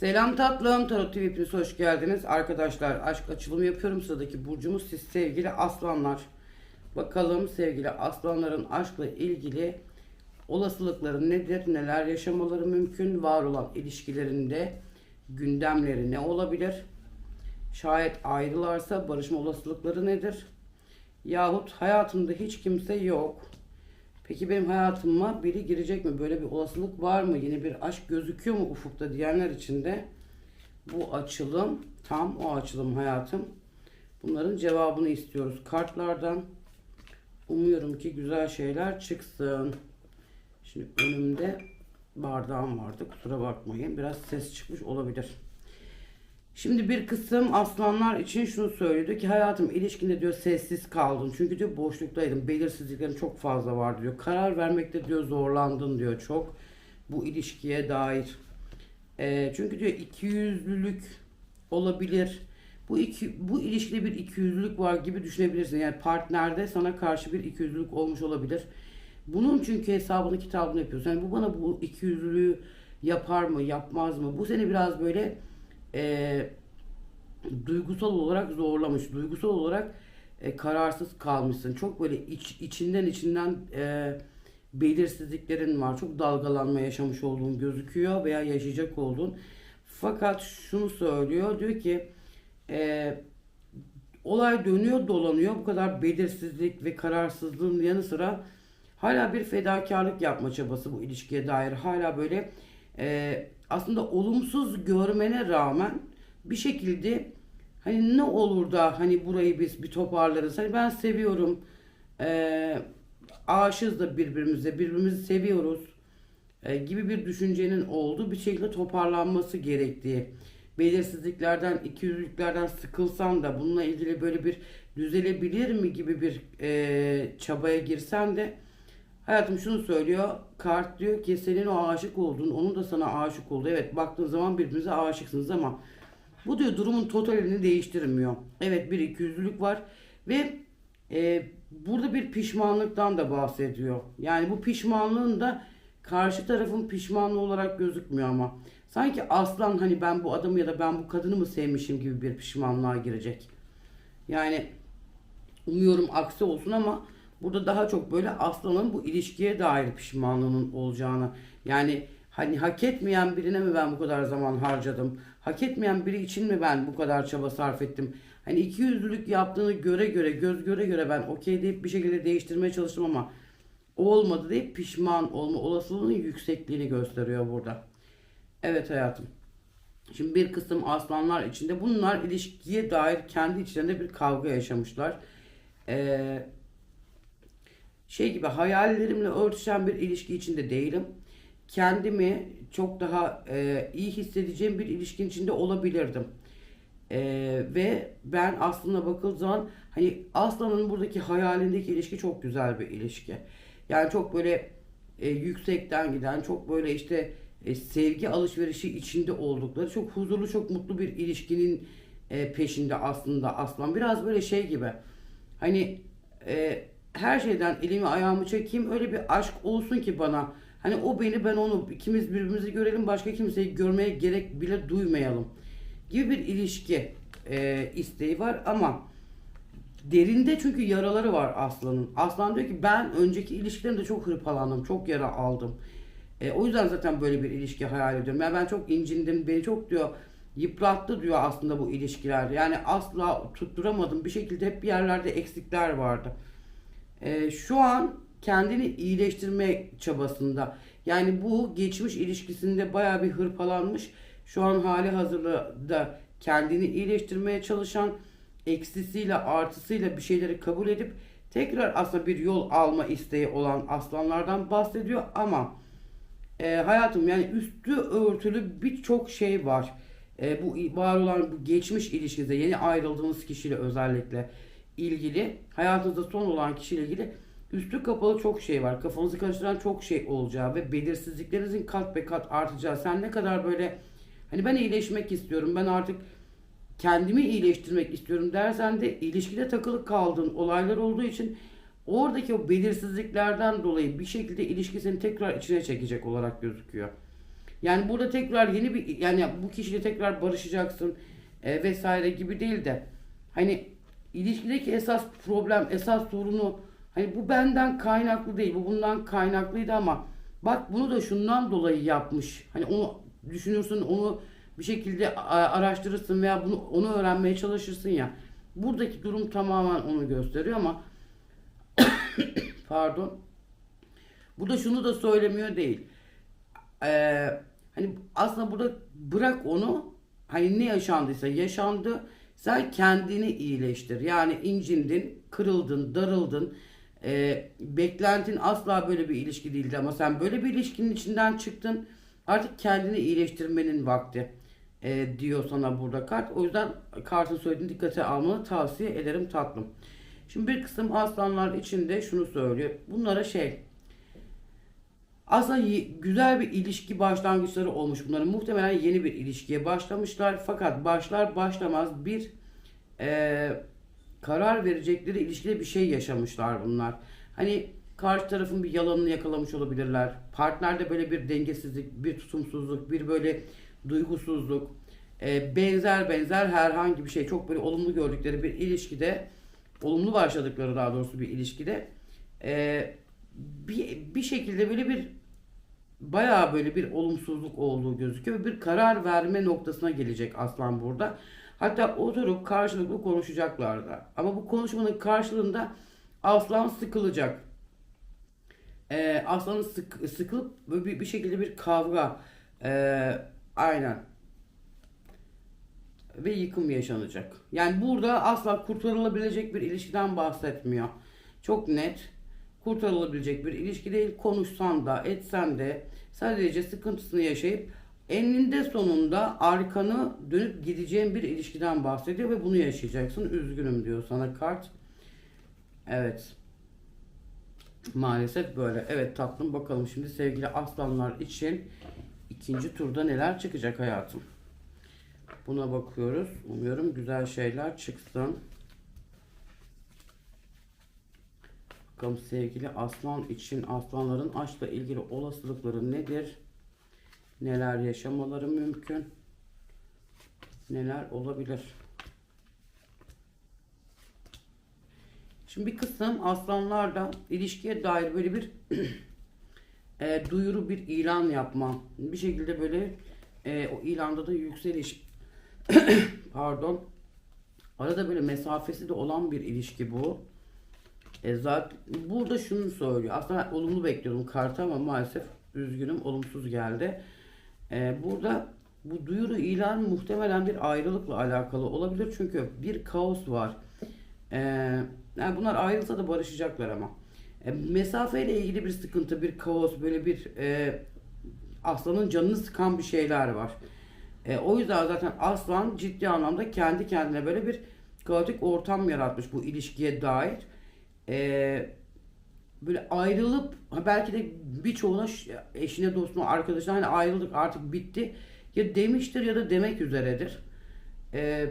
Selam tatlım. Tarot TV hepiniz hoş geldiniz. Arkadaşlar aşk açılımı yapıyorum. Sıradaki burcumuz siz sevgili aslanlar. Bakalım sevgili aslanların aşkla ilgili olasılıkları nedir? Neler yaşamaları mümkün? Var olan ilişkilerinde gündemleri ne olabilir? Şayet ayrılarsa barışma olasılıkları nedir? Yahut hayatımda hiç kimse yok. Peki benim hayatıma biri girecek mi? Böyle bir olasılık var mı? Yine bir aşk gözüküyor mu ufukta diyenler için de bu açılım tam o açılım hayatım. Bunların cevabını istiyoruz kartlardan. Umuyorum ki güzel şeyler çıksın. Şimdi önümde bardağım vardı. Kusura bakmayın. Biraz ses çıkmış olabilir. Şimdi bir kısım aslanlar için şunu söylüyordu ki hayatım ilişkinde diyor sessiz kaldın. Çünkü diyor boşluktaydım. Belirsizliklerin çok fazla vardı diyor. Karar vermekte diyor zorlandın diyor çok. Bu ilişkiye dair. Ee, çünkü diyor ikiyüzlülük olabilir. Bu iki bu ilişkide bir ikiyüzlülük var gibi düşünebilirsin. Yani partnerde sana karşı bir ikiyüzlülük olmuş olabilir. Bunun çünkü hesabını kitabını yapıyorsun. Yani bu bana bu ikiyüzlülüğü yapar mı, yapmaz mı? Bu seni biraz böyle e, duygusal olarak zorlamış. Duygusal olarak e, kararsız kalmışsın. Çok böyle iç, içinden içinden e, belirsizliklerin var. Çok dalgalanma yaşamış olduğun gözüküyor veya yaşayacak olduğun. Fakat şunu söylüyor. Diyor ki e, olay dönüyor dolanıyor. Bu kadar belirsizlik ve kararsızlığın yanı sıra hala bir fedakarlık yapma çabası bu ilişkiye dair. Hala böyle e, aslında olumsuz görmene rağmen bir şekilde hani ne olur da hani burayı biz bir toparlarız. Hani ben seviyorum. E, aşığız da birbirimize. Birbirimizi seviyoruz. e, gibi bir düşüncenin olduğu bir şekilde toparlanması gerektiği. Belirsizliklerden, ikiyüzlülüklerden sıkılsan da bununla ilgili böyle bir düzelebilir mi gibi bir e, çabaya girsen de Hayatım şunu söylüyor. Kart diyor ki senin o aşık olduğun, onun da sana aşık oldu. Evet baktığın zaman birbirinize aşıksınız ama bu diyor durumun totalini değiştirmiyor. Evet bir ikiyüzlülük var ve e, burada bir pişmanlıktan da bahsediyor. Yani bu pişmanlığın da karşı tarafın pişmanlığı olarak gözükmüyor ama. Sanki aslan hani ben bu adamı ya da ben bu kadını mı sevmişim gibi bir pişmanlığa girecek. Yani umuyorum aksi olsun ama Burada daha çok böyle aslanın bu ilişkiye dair pişmanlığının olacağını yani hani hak etmeyen birine mi ben bu kadar zaman harcadım? Hak etmeyen biri için mi ben bu kadar çaba sarf ettim? Hani iki yüzlülük yaptığını göre göre göz göre göre ben okey deyip bir şekilde değiştirmeye çalıştım ama olmadı deyip pişman olma olasılığının yüksekliğini gösteriyor burada. Evet hayatım. Şimdi bir kısım aslanlar içinde bunlar ilişkiye dair kendi içlerinde bir kavga yaşamışlar. Eee şey gibi hayallerimle örtüşen bir ilişki içinde değilim. Kendimi çok daha e, iyi hissedeceğim bir ilişkin içinde olabilirdim. E, ve ben aslında bakıldığı hani Aslan'ın buradaki hayalindeki ilişki çok güzel bir ilişki. Yani çok böyle e, yüksekten giden, çok böyle işte e, sevgi alışverişi içinde oldukları, çok huzurlu, çok mutlu bir ilişkinin e, peşinde aslında Aslan. Biraz böyle şey gibi. Hani e, her şeyden elimi ayağımı çekeyim öyle bir aşk olsun ki bana. Hani o beni ben onu ikimiz birbirimizi görelim başka kimseyi görmeye gerek bile duymayalım gibi bir ilişki e, isteği var ama derinde çünkü yaraları var Aslan'ın. Aslan diyor ki ben önceki ilişkilerimde çok hırpalandım, çok yara aldım. E, o yüzden zaten böyle bir ilişki hayal ediyorum. Yani ben çok incindim, beni çok diyor yıprattı diyor aslında bu ilişkiler. Yani asla tutturamadım. Bir şekilde hep bir yerlerde eksikler vardı e, şu an kendini iyileştirme çabasında. Yani bu geçmiş ilişkisinde baya bir hırpalanmış. Şu an hali hazırda kendini iyileştirmeye çalışan eksisiyle artısıyla bir şeyleri kabul edip tekrar aslında bir yol alma isteği olan aslanlardan bahsediyor ama e, hayatım yani üstü örtülü birçok şey var. E, bu var olan bu geçmiş ilişkide yeni ayrıldığınız kişiyle özellikle ilgili, hayatınızda son olan kişiyle ilgili üstü kapalı çok şey var. Kafanızı karıştıran çok şey olacağı ve belirsizliklerinizin kat be kat artacağı. Sen ne kadar böyle hani ben iyileşmek istiyorum, ben artık kendimi iyileştirmek istiyorum dersen de ilişkide takılıp kaldığın olaylar olduğu için oradaki o belirsizliklerden dolayı bir şekilde ilişkisini tekrar içine çekecek olarak gözüküyor. Yani burada tekrar yeni bir yani bu kişiyle tekrar barışacaksın e, vesaire gibi değil de hani ilişkideki esas problem, esas sorunu hani bu benden kaynaklı değil, bu bundan kaynaklıydı ama bak bunu da şundan dolayı yapmış. Hani onu düşünürsün, onu bir şekilde araştırırsın veya bunu onu öğrenmeye çalışırsın ya. Buradaki durum tamamen onu gösteriyor ama pardon. Bu da şunu da söylemiyor değil. Ee, hani aslında burada bırak onu hani ne yaşandıysa yaşandı. Sen kendini iyileştir. Yani incindin, kırıldın, darıldın. Ee, beklentin asla böyle bir ilişki değildi ama sen böyle bir ilişkinin içinden çıktın. Artık kendini iyileştirmenin vakti ee, diyor sana burada kart. O yüzden kartın söylediğini dikkate almanı tavsiye ederim tatlım. Şimdi bir kısım aslanlar içinde şunu söylüyor. Bunlara şey aslında güzel bir ilişki başlangıçları olmuş bunların. Muhtemelen yeni bir ilişkiye başlamışlar. Fakat başlar başlamaz bir e, karar verecekleri ilişkide bir şey yaşamışlar bunlar. Hani karşı tarafın bir yalanını yakalamış olabilirler. Partnerde böyle bir dengesizlik, bir tutumsuzluk, bir böyle duygusuzluk, e, benzer benzer herhangi bir şey çok böyle olumlu gördükleri bir ilişkide, olumlu başladıkları daha doğrusu bir ilişkide e, bir, bir şekilde böyle bir bayağı böyle bir olumsuzluk olduğu gözüküyor bir karar verme noktasına gelecek aslan burada. Hatta oturup karşılıklı konuşacaklar da. Ama bu konuşmanın karşılığında aslan sıkılacak. Ee, aslanın sık, sıkılıp bir, bir şekilde bir kavga ee, aynen ve yıkım yaşanacak. Yani burada asla kurtarılabilecek bir ilişkiden bahsetmiyor. Çok net kurtarılabilecek bir ilişki değil. Konuşsan da etsen de sadece sıkıntısını yaşayıp eninde sonunda arkanı dönüp gideceğin bir ilişkiden bahsediyor ve bunu yaşayacaksın. Üzgünüm diyor sana kart. Evet. Maalesef böyle. Evet tatlım bakalım şimdi sevgili aslanlar için ikinci turda neler çıkacak hayatım. Buna bakıyoruz. Umuyorum güzel şeyler çıksın. Bakalım sevgili aslan için aslanların aşkla ilgili olasılıkları nedir? Neler yaşamaları mümkün? Neler olabilir? Şimdi bir kısım aslanlarda ilişkiye dair böyle bir e, duyuru bir ilan yapma. Bir şekilde böyle e, o ilanda da yükseliş pardon arada böyle mesafesi de olan bir ilişki bu. E zaten burada şunu söylüyor. Aslında olumlu bekliyordum kartı ama maalesef üzgünüm olumsuz geldi. E, burada bu duyuru ilan muhtemelen bir ayrılıkla alakalı olabilir. Çünkü bir kaos var. E, yani bunlar ayrılsa da barışacaklar ama. E, mesafeyle ilgili bir sıkıntı, bir kaos, böyle bir e, aslanın canını sıkan bir şeyler var. E, o yüzden zaten aslan ciddi anlamda kendi kendine böyle bir kaotik ortam yaratmış bu ilişkiye dair. E, böyle ayrılıp belki de birçoğuna eşine, dostuna, arkadaşına hani ayrıldık artık bitti ya demiştir ya da demek üzeredir. E,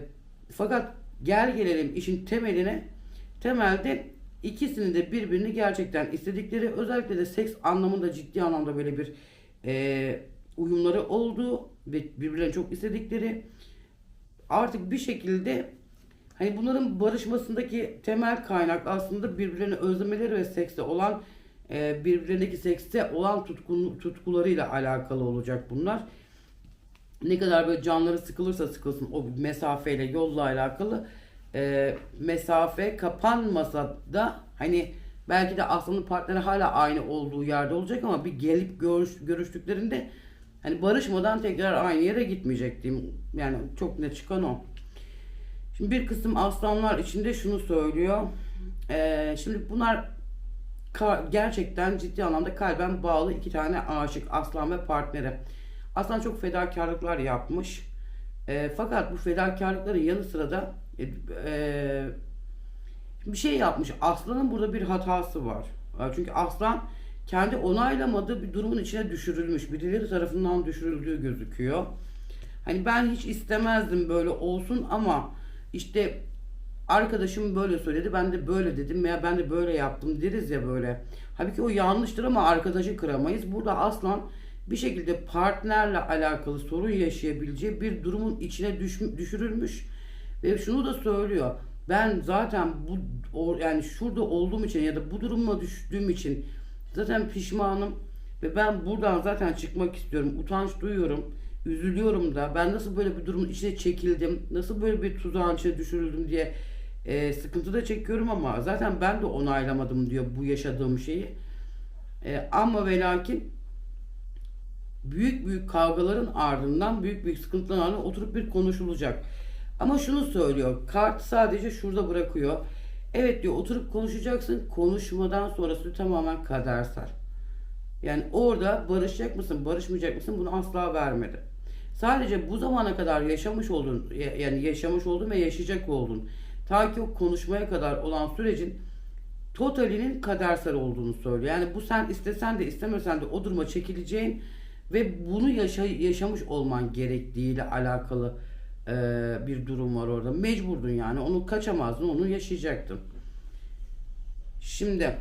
fakat gel gelelim işin temeline temelde ikisinin de birbirini gerçekten istedikleri özellikle de seks anlamında ciddi anlamda böyle bir e, uyumları olduğu ve birbirlerini çok istedikleri artık bir şekilde hani bunların barışmasındaki temel kaynak aslında birbirlerini özlemeleri ve sekste olan e, birbirlerindeki sekste olan tutkun, tutkularıyla alakalı olacak bunlar. Ne kadar böyle canları sıkılırsa sıkılsın o mesafeyle yolla alakalı e, mesafe kapanmasa da hani belki de aslanın partneri hala aynı olduğu yerde olacak ama bir gelip görüş, görüştüklerinde hani barışmadan tekrar aynı yere gitmeyecek diyeyim. Yani çok net çıkan o. Şimdi bir kısım aslanlar içinde şunu söylüyor. Ee, şimdi bunlar gerçekten ciddi anlamda kalben bağlı iki tane aşık aslan ve partneri. Aslan çok fedakarlıklar yapmış. Ee, fakat bu fedakarlıkların yanı sıra da e, e, bir şey yapmış. Aslanın burada bir hatası var. E, Çünkü aslan kendi onaylamadığı bir durumun içine düşürülmüş. Birileri tarafından düşürüldüğü gözüküyor. Hani ben hiç istemezdim böyle olsun ama işte arkadaşım böyle söyledi ben de böyle dedim veya ben de böyle yaptım deriz ya böyle. Halbuki o yanlıştır ama arkadaşı kıramayız. Burada aslan bir şekilde partnerle alakalı sorun yaşayabileceği bir durumun içine düş, düşürülmüş ve şunu da söylüyor. Ben zaten bu yani şurada olduğum için ya da bu duruma düştüğüm için zaten pişmanım ve ben buradan zaten çıkmak istiyorum. Utanç duyuyorum. Üzülüyorum da. Ben nasıl böyle bir durumun içine çekildim? Nasıl böyle bir tuzağın içine düşürüldüm diye e, sıkıntı da çekiyorum ama zaten ben de onaylamadım diyor bu yaşadığım şeyi. E, ama ve lakin büyük büyük kavgaların ardından büyük büyük sıkıntıların ardından oturup bir konuşulacak. Ama şunu söylüyor. Kart sadece şurada bırakıyor. Evet diyor oturup konuşacaksın. Konuşmadan sonrası tamamen kadersel. Yani orada barışacak mısın, barışmayacak mısın bunu asla vermedi. Sadece bu zamana kadar yaşamış olduğun, yani yaşamış olduğun ve yaşayacak olduğun, ta ki o konuşmaya kadar olan sürecin totalinin kadersel olduğunu söylüyor. Yani bu sen istesen de istemesen de o duruma çekileceğin ve bunu yaşa, yaşamış olman gerektiğiyle alakalı e, bir durum var orada. Mecburdun yani. Onu kaçamazdın, onu yaşayacaktın. Şimdi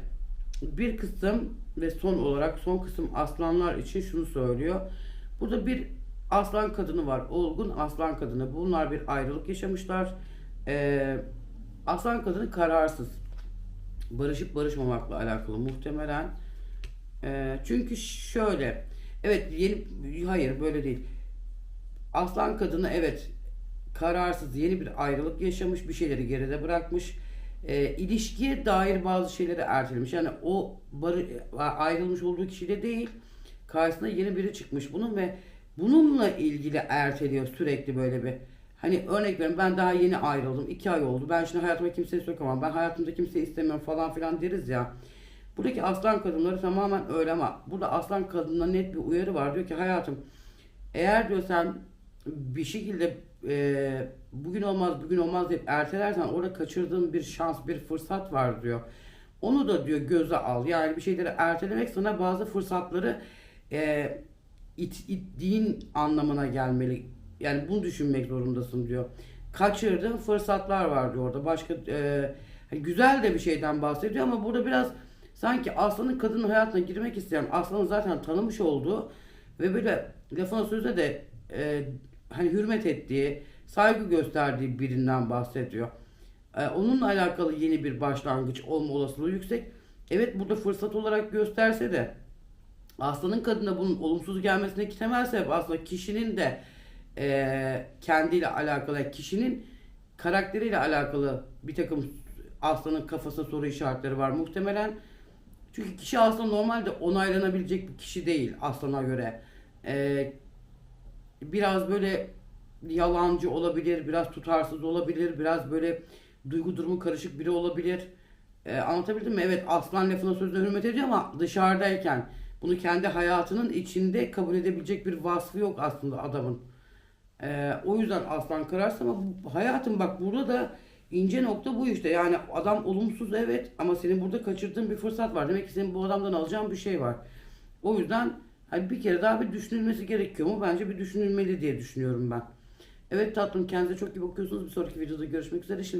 bir kısım ve son olarak son kısım aslanlar için şunu söylüyor. Burada bir aslan kadını var. Olgun aslan kadını. Bunlar bir ayrılık yaşamışlar. Ee, aslan kadını kararsız. Barışıp barışmamakla alakalı muhtemelen. Ee, çünkü şöyle. Evet yeni hayır böyle değil. Aslan kadını evet kararsız yeni bir ayrılık yaşamış. Bir şeyleri geride bırakmış e, ilişkiye dair bazı şeyleri ertelemiş. Yani o barı, ayrılmış olduğu kişiyle değil karşısına yeni biri çıkmış bunun ve bununla ilgili erteliyor sürekli böyle bir hani örnek veriyorum ben daha yeni ayrıldım iki ay oldu ben şimdi hayatıma kimseyi sokamam ben hayatımda kimseyi istemiyorum falan filan deriz ya buradaki aslan kadınları tamamen öyle ama burada aslan kadınına net bir uyarı var diyor ki hayatım eğer diyor sen bir şekilde e, bugün olmaz bugün olmaz deyip ertelersen orada kaçırdığın bir şans bir fırsat var diyor. Onu da diyor göze al. Yani bir şeyleri ertelemek sana bazı fırsatları e, it, ittiğin anlamına gelmeli. Yani bunu düşünmek zorundasın diyor. Kaçırdığın fırsatlar var diyor orada. Başka e, hani güzel de bir şeyden bahsediyor ama burada biraz sanki aslanın kadının hayatına girmek isteyen aslanın zaten tanımış olduğu ve böyle lafına sözde de e, hani hürmet ettiği, saygı gösterdiği birinden bahsediyor. Ee, onunla alakalı yeni bir başlangıç olma olasılığı yüksek. Evet burada fırsat olarak gösterse de aslanın kadına bunun olumsuz gelmesine temel sebep aslında kişinin de e, kendiyle alakalı, kişinin karakteriyle alakalı bir takım aslanın kafasında soru işaretleri var muhtemelen. Çünkü kişi aslında normalde onaylanabilecek bir kişi değil aslana göre. E, biraz böyle yalancı olabilir, biraz tutarsız olabilir, biraz böyle duygu durumu karışık biri olabilir. Ee, anlatabildim mi? Evet aslan lafına sözüne hürmet ediyor ama dışarıdayken bunu kendi hayatının içinde kabul edebilecek bir vasfı yok aslında adamın. Ee, o yüzden aslan kararsız ama hayatım bak burada da ince nokta bu işte. Yani adam olumsuz evet ama senin burada kaçırdığın bir fırsat var. Demek ki senin bu adamdan alacağın bir şey var. O yüzden hani bir kere daha bir düşünülmesi gerekiyor mu? Bence bir düşünülmeli diye düşünüyorum ben. Evet tatlım kendinize çok iyi bakıyorsunuz. Bir sonraki videoda görüşmek üzere. Şimdi